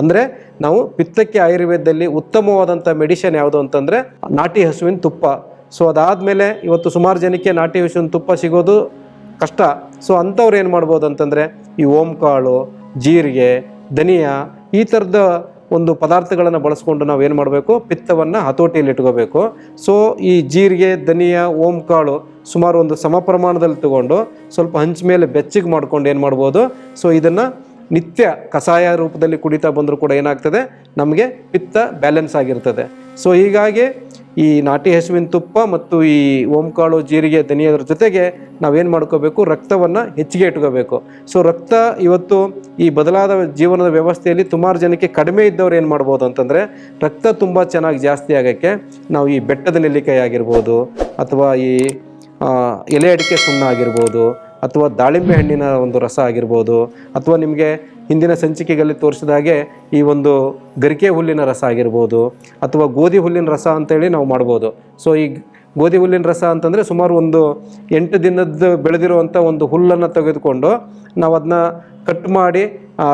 ಅಂದರೆ ನಾವು ಪಿತ್ತಕ್ಕೆ ಆಯುರ್ವೇದದಲ್ಲಿ ಉತ್ತಮವಾದಂಥ ಮೆಡಿಷನ್ ಯಾವುದು ಅಂತಂದರೆ ನಾಟಿ ಹಸುವಿನ ತುಪ್ಪ. ಸೊ ಅದಾದಮೇಲೆ ಇವತ್ತು ಸುಮಾರು ಜನಕ್ಕೆ ನಾಟಿ ಹಸುವಿನ ತುಪ್ಪ ಸಿಗೋದು ಕಷ್ಟ. ಸೊ ಅಂಥವ್ರು ಏನು ಮಾಡ್ಬೋದು ಅಂತಂದರೆ ಈ ಓಂಕಾಳು, ಜೀರಿಗೆ, ಧನಿಯಾ ಈ ಥರದ ಒಂದು ಪದಾರ್ಥಗಳನ್ನು ಬಳಸ್ಕೊಂಡು ನಾವು ಏನು ಮಾಡಬೇಕು? ಪಿತ್ತವನ್ನು ಹತೋಟಿಯಲ್ಲಿ ಇಟ್ಕೋಬೇಕು. ಸೊ ಈ ಜೀರಿಗೆ, ಧನಿಯಾ, ಓಂಕಾಳು ಸುಮಾರು ಒಂದು ಸಮ ಪ್ರಮಾಣದಲ್ಲಿ ತಗೊಂಡು ಸ್ವಲ್ಪ ಹಂಚ ಮೇಲೆ ಬೆಚ್ಚಗೆ ಮಾಡ್ಕೊಂಡು ಏನು ಮಾಡ್ಬೋದು? ಸೊ ಇದನ್ನು ನಿತ್ಯ ಕಷಾಯ ರೂಪದಲ್ಲಿ ಕುಡಿತಾ ಬಂದರೂ ಕೂಡ ಏನಾಗ್ತದೆ? ನಮಗೆ ಪಿತ್ತ ಬ್ಯಾಲೆನ್ಸ್ ಆಗಿರ್ತದೆ. ಸೊ ಹೀಗಾಗಿ ಈ ನಾಟಿ ಹಸುವಿನ ತುಪ್ಪ ಮತ್ತು ಈ ಓಂಕಾಳು ಜೀರಿಗೆ ಧನಿಯದ್ರ ಜೊತೆಗೆ ನಾವೇನು ಮಾಡ್ಕೋಬೇಕು? ರಕ್ತವನ್ನು ಹೆಚ್ಚಿಗೆ ಇಟ್ಕೋಬೇಕು. ಸೊ ರಕ್ತ ಇವತ್ತು ಈ ಬದಲಾದ ಜೀವನದ ವ್ಯವಸ್ಥೆಯಲ್ಲಿ ಸುಮಾರು ಜನಕ್ಕೆ ಕಡಿಮೆ ಇದ್ದವ್ರು ಏನು ಮಾಡ್ಬೋದು ಅಂತಂದರೆ, ರಕ್ತ ತುಂಬ ಚೆನ್ನಾಗಿ ಜಾಸ್ತಿ ಆಗೋಕ್ಕೆ ನಾವು ಈ ಬೆಟ್ಟದ ನೆಲ್ಲಿಕಾಯಿ ಆಗಿರ್ಬೋದು ಅಥವಾ ಈ ಎಲೆ ಅಡಿಕೆ ಸುಣ್ಣ ಆಗಿರ್ಬೋದು ಅಥವಾ ದಾಳಿಂಬೆ ಹಣ್ಣಿನ ಒಂದು ರಸ ಆಗಿರ್ಬೋದು, ಅಥವಾ ನಿಮಗೆ ಹಿಂದಿನ ಸಂಚಿಕೆಗಳಲ್ಲಿ ತೋರಿಸಿದ ಹಾಗೆ ಈ ಒಂದು ಗರಿಕೆ ಹುಲ್ಲಿನ ರಸ ಆಗಿರ್ಬೋದು, ಅಥವಾ ಗೋಧಿ ಹುಲ್ಲಿನ ರಸ ಅಂತೇಳಿ ನಾವು ಮಾಡ್ಬೋದು. ಸೊ ಈ ಗೋಧಿ ಹುಲ್ಲಿನ ರಸ ಅಂತಂದರೆ ಸುಮಾರು ಒಂದು ಎಂಟು ದಿನದ ಬೆಳೆದಿರುವಂಥ ಒಂದು ಹುಲ್ಲನ್ನು ತೆಗೆದುಕೊಂಡು ನಾವು ಅದನ್ನ ಕಟ್ ಮಾಡಿ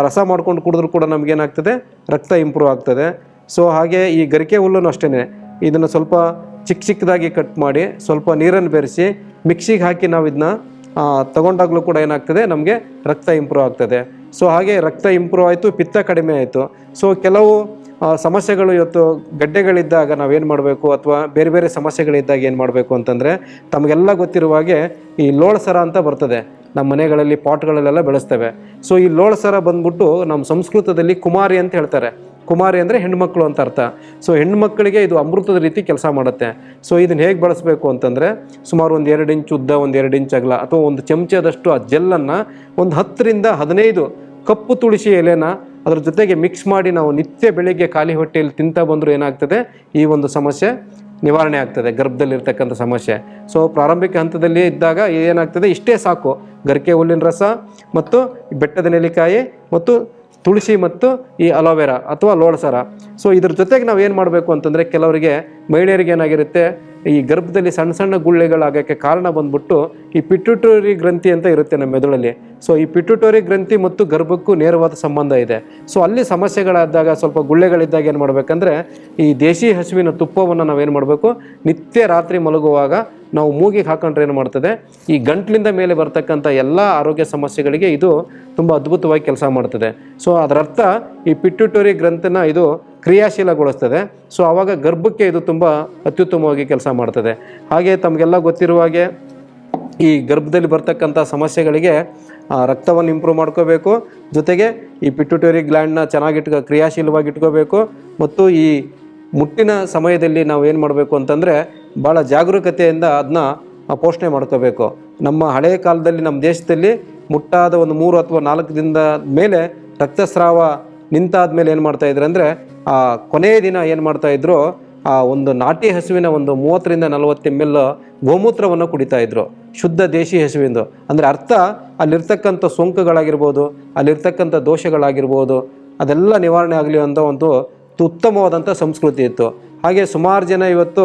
ರಸ ಮಾಡ್ಕೊಂಡು ಕುಡಿದ್ರೂ ಕೂಡ ನಮಗೇನಾಗ್ತದೆ ರಕ್ತ ಇಂಪ್ರೂವ್ ಆಗ್ತದೆ. ಸೊ ಹಾಗೆ ಈ ಗರಿಕೆ ಹುಲ್ಲನ್ನು ಅಷ್ಟೇ ಇದನ್ನು ಸ್ವಲ್ಪ ಚಿಕ್ಕ ಚಿಕ್ಕದಾಗಿ ಕಟ್ ಮಾಡಿ, ಸ್ವಲ್ಪ ನೀರನ್ನು ಬೆರೆಸಿ, ಮಿಕ್ಸಿಗೆ ಹಾಕಿ ನಾವು ಇದನ್ನ ತಗೊಂಡಾಗಲೂ ಕೂಡ ಏನಾಗ್ತದೆ? ನಮಗೆ ರಕ್ತ ಇಂಪ್ರೂವ್ ಆಗ್ತದೆ. ಸೊ ಹಾಗೆ ರಕ್ತ ಇಂಪ್ರೂವ್ ಆಯಿತು, ಪಿತ್ತ ಕಡಿಮೆ ಆಯಿತು. ಸೊ ಕೆಲವು ಸಮಸ್ಯೆಗಳು ಇವತ್ತು ಗಡ್ಡೆಗಳಿದ್ದಾಗ ನಾವೇನು ಮಾಡಬೇಕು? ಅಥವಾ ಬೇರೆ ಬೇರೆ ಸಮಸ್ಯೆಗಳಿದ್ದಾಗ ಏನು ಮಾಡಬೇಕು ಅಂತಂದರೆ, ತಮಗೆಲ್ಲ ಗೊತ್ತಿರುವ ಹಾಗೆ ಈ ಲೋಳಸರ ಅಂತ ಬರ್ತದೆ. ನಮ್ಮ ಮನೆಗಳಲ್ಲಿ ಪಾಟ್ಗಳಲ್ಲೆಲ್ಲ ಬೆಳೆಸ್ತೇವೆ. ಸೊ ಈ ಲೋಳಸರ ಬಂದ್ಬಿಟ್ಟು ನಮ್ಮ ಸಂಸ್ಕೃತದಲ್ಲಿ ಕುಮಾರಿ ಅಂತ ಹೇಳ್ತಾರೆ. ಕುಮಾರಿ ಅಂದರೆ ಹೆಣ್ಮಕ್ಳು ಅಂತ ಅರ್ಥ. ಸೊ ಹೆಣ್ಮಕ್ಳಿಗೆ ಇದು ಅಮೃತದ ರೀತಿ ಕೆಲಸ ಮಾಡುತ್ತೆ. ಸೊ ಇದನ್ನು ಹೇಗೆ ಬಳಸಬೇಕು ಅಂತಂದರೆ, ಸುಮಾರು ಒಂದು ಎರಡು ಇಂಚು ಉದ್ದ, ಒಂದು ಎರಡು ಇಂಚ್ ಅಗಲ ಅಥವಾ ಒಂದು ಚಮಚದಷ್ಟು ಆ ಜೆಲ್ಲನ್ನು ಒಂದು ಹತ್ತರಿಂದ ಹದಿನೈದು ಕಪ್ಪು ತುಳಸಿ ಎಲೆನ ಅದರ ಜೊತೆಗೆ ಮಿಕ್ಸ್ ಮಾಡಿ ನಾವು ನಿತ್ಯ ಬೆಳಿಗ್ಗೆ ಖಾಲಿ ಹೊಟ್ಟೆಯಲ್ಲಿ ತಿಂತಾ ಬಂದರೂ ಏನಾಗ್ತದೆ? ಈ ಒಂದು ಸಮಸ್ಯೆ ನಿವಾರಣೆ ಆಗ್ತದೆ, ಗರ್ಭದಲ್ಲಿರ್ತಕ್ಕಂಥ ಸಮಸ್ಯೆ. ಸೊ ಪ್ರಾರಂಭಿಕ ಹಂತದಲ್ಲಿ ಇದ್ದಾಗ ಏನಾಗ್ತದೆ? ಇಷ್ಟೇ ಸಾಕು. ಗರಿಕೆ, ಹುಲ್ಲಿನ ರಸ ಮತ್ತು ಬೆಟ್ಟದ ನೆಲ್ಲಿಕಾಯಿ ಮತ್ತು ತುಳಸಿ ಮತ್ತು ಈ ಅಲೋವೆರಾ ಅಥವಾ ಲೋಳಸರ ಸೊ ಇದ್ರ ಜೊತೆಗೆ ನಾವು ಏನು ಮಾಡಬೇಕು ಅಂತಂದರೆ ಕೆಲವರಿಗೆ ಮಹಿಳೆಯರಿಗೆ ಏನಾಗಿರುತ್ತೆ, ಈ ಗರ್ಭದಲ್ಲಿ ಸಣ್ಣ ಸಣ್ಣ ಗುಳ್ಳೆಗಳಾಗೋಕ್ಕೆ ಕಾರಣ ಬಂದ್ಬಿಟ್ಟು ಈ ಪಿಟ್ಯುಟರಿ ಗ್ರಂಥಿ ಅಂತ ಇರುತ್ತೆ ನಮ್ಮ ಮೆದುಳಲ್ಲಿ ಸೊ ಈ ಪಿಟುಟೋರಿ ಗ್ರಂಥಿ ಮತ್ತು ಗರ್ಭಕ್ಕೂ ನೇರವಾದ ಸಂಬಂಧ ಇದೆ. ಸೊ ಅಲ್ಲಿ ಸಮಸ್ಯೆಗಳಾದಾಗ, ಸ್ವಲ್ಪ ಗುಳ್ಳೆಗಳಿದ್ದಾಗ ಏನು ಮಾಡಬೇಕಂದ್ರೆ, ಈ ದೇಶಿ ಹಸುವಿನ ತುಪ್ಪವನ್ನು ನಾವೇನು ಮಾಡಬೇಕು? ನಿತ್ಯ ರಾತ್ರಿ ಮಲಗುವಾಗ ನಾವು ಮೂಗಿಗೆ ಹಾಕೊಂಡ್ರೆ ಏನು ಮಾಡ್ತದೆ? ಈ ಗಂಟ್ಲಿಂದ ಮೇಲೆ ಬರ್ತಕ್ಕಂಥ ಎಲ್ಲ ಆರೋಗ್ಯ ಸಮಸ್ಯೆಗಳಿಗೆ ಇದು ತುಂಬ ಅದ್ಭುತವಾಗಿ ಕೆಲಸ ಮಾಡ್ತದೆ. ಸೊ ಅದರರ್ಥ ಈ ಪಿಟ್ಯುಟೋರಿ ಗ್ರಂಥನ ಇದು ಕ್ರಿಯಾಶೀಲಗೊಳಿಸ್ತದೆ. ಸೊ ಆವಾಗ ಗರ್ಭಕ್ಕೆ ಇದು ತುಂಬ ಅತ್ಯುತ್ತಮವಾಗಿ ಕೆಲಸ ಮಾಡ್ತದೆ. ಹಾಗೆ ತಮಗೆಲ್ಲ ಗೊತ್ತಿರುವ ಹಾಗೆ ಈ ಗರ್ಭದಲ್ಲಿ ಬರ್ತಕ್ಕಂಥ ಸಮಸ್ಯೆಗಳಿಗೆ ರಕ್ತವನ್ನು ಇಂಪ್ರೂವ್ ಮಾಡ್ಕೋಬೇಕು. ಜೊತೆಗೆ ಈ ಪಿಟ್ಯುಟರಿ ಗ್ಲ್ಯಾಂಡ್ನ ಚೆನ್ನಾಗಿಟ್ಕೊ, ಕ್ರಿಯಾಶೀಲವಾಗಿ ಇಟ್ಕೋಬೇಕು. ಮತ್ತು ಈ ಮುಟ್ಟಿನ ಸಮಯದಲ್ಲಿ ನಾವು ಏನು ಮಾಡಬೇಕು ಅಂತಂದರೆ ಭಾಳ ಜಾಗರೂಕತೆಯಿಂದ ಅದನ್ನ ಪೋಷಣೆ ಮಾಡ್ಕೋಬೇಕು. ನಮ್ಮ ಹಳೆಯ ಕಾಲದಲ್ಲಿ ನಮ್ಮ ದೇಶದಲ್ಲಿ ಮುಟ್ಟಾದ ಒಂದು ಮೂರು ಅಥವಾ ನಾಲ್ಕು ದಿನದ ಮೇಲೆ ರಕ್ತಸ್ರಾವ ನಿಂತಾದ ಮೇಲೆ ಏನು ಮಾಡ್ತಾಯಿದ್ರು ಅಂದರೆ ಆ ಕೊನೆಯ ದಿನ ಏನು ಮಾಡ್ತಾ ಇದ್ರು ಆ ಒಂದು ನಾಟಿ ಹಸುವಿನ ಒಂದು ಮೂವತ್ತರಿಂದ ನಲವತ್ತು ಎಂ ಎಲ್ ಗೋಮೂತ್ರವನ್ನು ಕುಡಿತಾ ಇದ್ರು. ಶುದ್ಧ ದೇಶಿ ಹಸುವಿಂದು. ಅಂದರೆ ಅರ್ಥ, ಅಲ್ಲಿರ್ತಕ್ಕಂಥ ಸೋಂಕುಗಳಾಗಿರ್ಬೋದು, ಅಲ್ಲಿರ್ತಕ್ಕಂಥ ದೋಷಗಳಾಗಿರ್ಬೋದು, ಅದೆಲ್ಲ ನಿವಾರಣೆ ಆಗಲಿ ಅಂತ ಒಂದು ಉತ್ತಮವಾದಂಥ ಸಂಸ್ಕೃತಿ ಇತ್ತು. ಹಾಗೆ ಸುಮಾರು ಜನ ಇವತ್ತು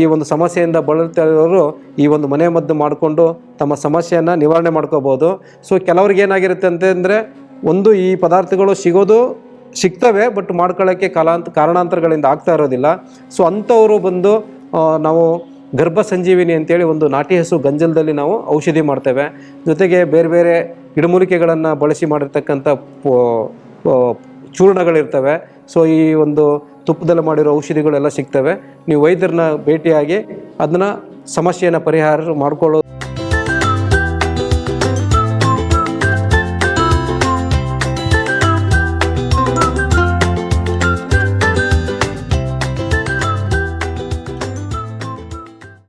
ಈ ಒಂದು ಸಮಸ್ಯೆಯಿಂದ ಬಳಲ್ತಾ ಇರೋರು ಈ ಒಂದು ಮನೆ ಮದ್ದು ಮಾಡಿಕೊಂಡು ತಮ್ಮ ಸಮಸ್ಯೆಯನ್ನು ನಿವಾರಣೆ ಮಾಡ್ಕೋಬೋದು. ಸೊ ಕೆಲವ್ರಿಗೆ ಏನಾಗಿರುತ್ತೆ ಅಂತಂದರೆ, ಒಂದು ಈ ಪದಾರ್ಥಗಳು ಸಿಗೋದು ಸಿಗ್ತವೆ ಬಟ್ ಮಾಡ್ಕೊಳ್ಳೋಕ್ಕೆ ಕಾಲಾಂತ, ಕಾರಣಾಂತರಗಳಿಂದ ಆಗ್ತಾ ಇರೋದಿಲ್ಲ. ಸೊ ಅಂಥವರು ಬಂದು ನಾವು ಗರ್ಭ ಸಂಜೀವಿನಿ ಅಂತೇಳಿ ಒಂದು ನಾಟಿ ಹಸು ಗಂಜಲದಲ್ಲಿ ನಾವು ಔಷಧಿ ಮಾಡ್ತೇವೆ. ಜೊತೆಗೆ ಬೇರೆ ಬೇರೆ ಗಿಡಮೂಲಿಕೆಗಳನ್ನು ಬಳಸಿ ಮಾಡಿರ್ತಕ್ಕಂಥ ಚೂರ್ಣಗಳಿರ್ತವೆ. ಸೊ ಈ ಒಂದು ತುಪ್ಪದಲ್ಲಿ ಮಾಡಿರೋ ಔಷಧಿಗಳೆಲ್ಲ ಸಿಗ್ತವೆ. ನೀವು ವೈದ್ಯರನ್ನ ಭೇಟಿಯಾಗಿ ಅದನ್ನ ಸಮಸ್ಯೆಯನ್ನು ಪರಿಹಾರ ಮಾಡ್ಕೊಳ್ಳೋ